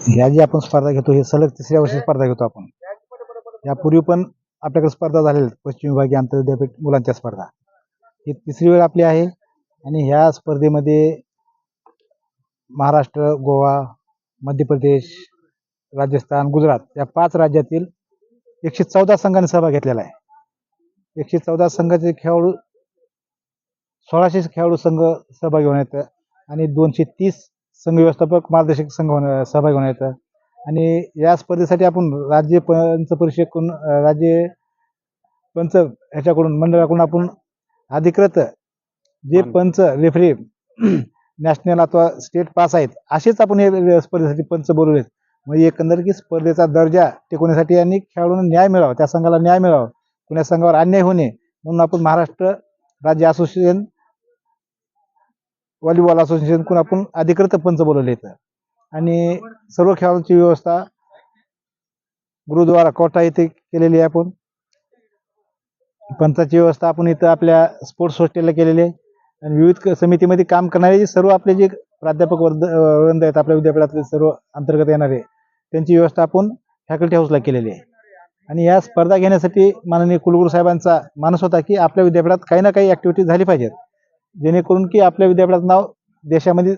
ह्या जी आपण स्पर्धा घेतो हे सलग तिसऱ्या वर्षी स्पर्धा घेतो आपण. यापूर्वी पण आपल्याकडे स्पर्धा झालेल्या पश्चिम विभागीय आंतरविद्यापीठ मुलांच्या स्पर्धा. ही तिसरी वेळ आपली आहे आणि ह्या स्पर्धेमध्ये महाराष्ट्र गोवा मध्य प्रदेश राजस्थान गुजरात या पाच राज्यातील एकशे चौदा संघाने सहभाग घेतलेला आहे. एकशे चौदा संघाचे खेळाडू सोळाशे खेळाडू संघ सहभागी होण्यात येतं आणि दोनशे तीस संघ व्यवस्थापक मार्गदर्शक संघ होण्या सहभागी होण्यात येतं. आणि या स्पर्धेसाठी आपण राज्य पंच परिषदेकडून राज्य पंच ह्याच्याकडून मंडळाकडून आपण अधिकृत जे पंच रेफरी नॅशनल अथवा स्टेट पास आहेत असेच आपण या स्पर्धेसाठी पंच बोलवलेत. म्हणजे एकंदर की स्पर्धेचा दर्जा टिकवण्यासाठी आणि खेळाडूंना न्याय मिळावा त्या संघाला न्याय मिळावा कुण्या संघावर अन्याय होणे म्हणून आपण महाराष्ट्र राज्य असोसिएशन व्हॉलीबॉल असोसिएशनकडून आपण अधिकृत पंच बोलवले इथं. आणि सर्व खेळाडूंची व्यवस्था गुरुद्वारा कोटा इथे केलेली आहे आपण. पंचाची व्यवस्था आपण इथं आपल्या स्पोर्ट्स हॉस्टेलला केलेली आहे. आणि विविध समितीमध्ये काम करणारे जे सर्व आपले जे प्राध्यापक वर्ग वृंद आहेत आपल्या विद्यापीठातले सर्व अंतर्गत येणारे त्यांची व्यवस्था आपण फॅकल्टी हाऊसला केलेली आहे. आणि या स्पर्धा घेण्यासाठी माननीय कुलगुरू साहेबांचा मानस होता की आपल्या विद्यापीठात काही ना काही ॲक्टिव्हिटी झाली पाहिजेत. जेणेकरून की आपल्या विद्यापीठाचं नाव देशामध्ये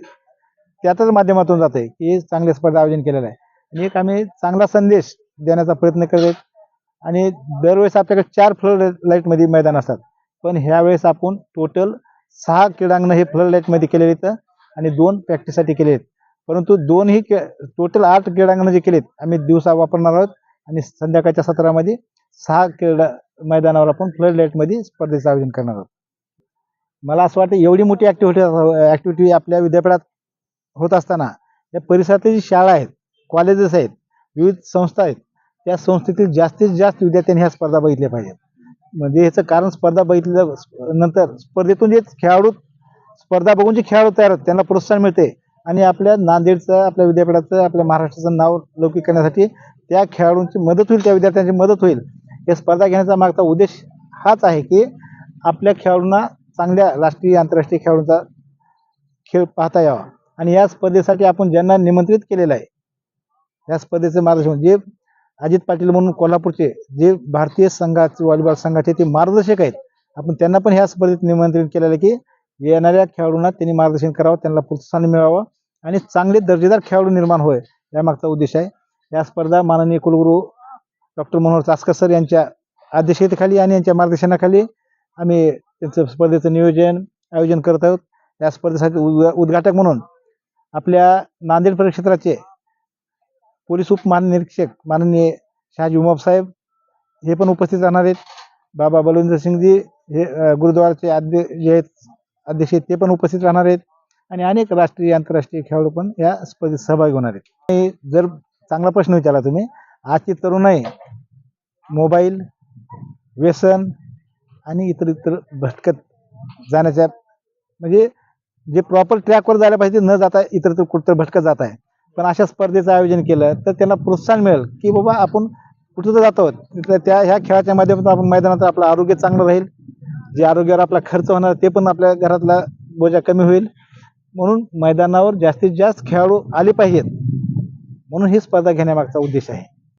त्यातच माध्यमातून जात आहे की चांगल्या स्पर्धा आयोजन केलेलं आहे. आणि एक आम्ही चांगला संदेश देण्याचा प्रयत्न करत आणि दरवेळेस आपल्याकडे चार फ्लड लाईटमध्ये मैदान असतात. पण ह्यावेळेस आपण टोटल सहा क्रीडांगणं हे फ्लड लाईटमध्ये केलेले आहेत आणि दोन प्रॅक्टिससाठी केले आहेत. परंतु दोनही के टोटल आठ क्रीडांगणं जे केलेत आम्ही दिवसा वापरणार आहोत आणि संध्याकाळच्या सत्रामध्ये सहा क्रीडा मैदानावर आपण फ्लड लाईटमध्ये स्पर्धेचं आयोजन करणार आहोत. मला असं वाटतं एवढी मोठी ॲक्टिव्हिटी ॲक्टिव्हिटी आपल्या विद्यापीठात होत असताना या परिसरातील जी शाळा आहेत कॉलेजेस आहेत विविध संस्था आहेत त्या संस्थेतील जास्तीत जास्त विद्यार्थ्यांनी ह्या स्पर्धा बघितल्या पाहिजेत. म्हणजे ह्याचं कारण स्पर्धा बघितल्या नंतर स्पर्धेतून जे खेळाडू स्पर्धा बघून जे खेळाडू तयार होतात त्यांना प्रोत्साहन मिळते. आणि आपल्या नांदेडचं आपल्या विद्यापीठाचं आपल्या महाराष्ट्राचं नाव लौकिक करण्यासाठी त्या खेळाडूंची मदत होईल त्या विद्यार्थ्यांची मदत होईल. या स्पर्धा घेण्याचा मागचा उद्देश हाच आहे की आपल्या खेळाडूंना चांगल्या राष्ट्रीय आंतरराष्ट्रीय खेळाडूंचा खेळ पाहता यावा. आणि या स्पर्धेसाठी आपण ज्यांना निमंत्रित केलेलं आहे या स्पर्धेचं मार्गदर्शन जे अजित पाटील म्हणून कोल्हापूरचे जे भारतीय संघाचे व्हॉलीबॉल संघाचे ते मार्गदर्शक आहेत आपण त्यांना पण ह्या स्पर्धेत निमंत्रित केलेलं आहे की येणाऱ्या खेळाडूंना त्यांनी मार्गदर्शन करावं त्यांना प्रोत्साहन मिळावं आणि चांगले दर्जेदार खेळाडू निर्माण होय यामागचा उद्देश आहे. या स्पर्धा माननीय कुलगुरू डॉक्टर मनोहर चास्कर सर यांच्या अध्यक्षतेखाली आणि यांच्या मार्गदर्शनाखाली आम्ही त्यांचं स्पर्धेचं नियोजन आयोजन करत आहोत. या स्पर्धेसाठी उद्घा उद्घाटक म्हणून आपल्या नांदेड परिक्षेत्राचे पोलीस उपमहानिरीक्षक माननीय शहाजी उमाप साहेब हे पण उपस्थित राहणार आहेत. बाबा बलविंदर सिंगजी हे गुरुद्वाराचे आद्य जे आहेत अध्यक्ष आहेत ते पण उपस्थित राहणार आहेत. आणि अनेक राष्ट्रीय आंतरराष्ट्रीय खेळाडू पण या स्पर्धेत सहभागी होणार आहेत. आणि जर चांगला प्रश्न विचारला तुम्ही आजची तरुणाई मोबाईल व्यसन आणि इतर इतर भटकत जाण्याच्या म्हणजे जे प्रॉपर ट्रॅकवर जायला पाहिजे न जाता इतर तर कुठं भटकत जात आहे. पण अशा स्पर्धेचं आयोजन केलं तर त्यांना प्रोत्साहन मिळेल की बाबा आपण कुठं तर जातो तिथं त्या ह्या खेळाच्या माध्यमातून आपण मैदानात आपलं आरोग्य चांगलं राहील. जे आरोग्यावर आपला खर्च होणार ते पण आपल्या घरातला बोजा कमी होईल. म्हणून मैदानावर जास्तीत जास्त खेळाडू आले पाहिजेत. म्हणून ही स्पर्धा घेण्यामागचा उद्देश आहे.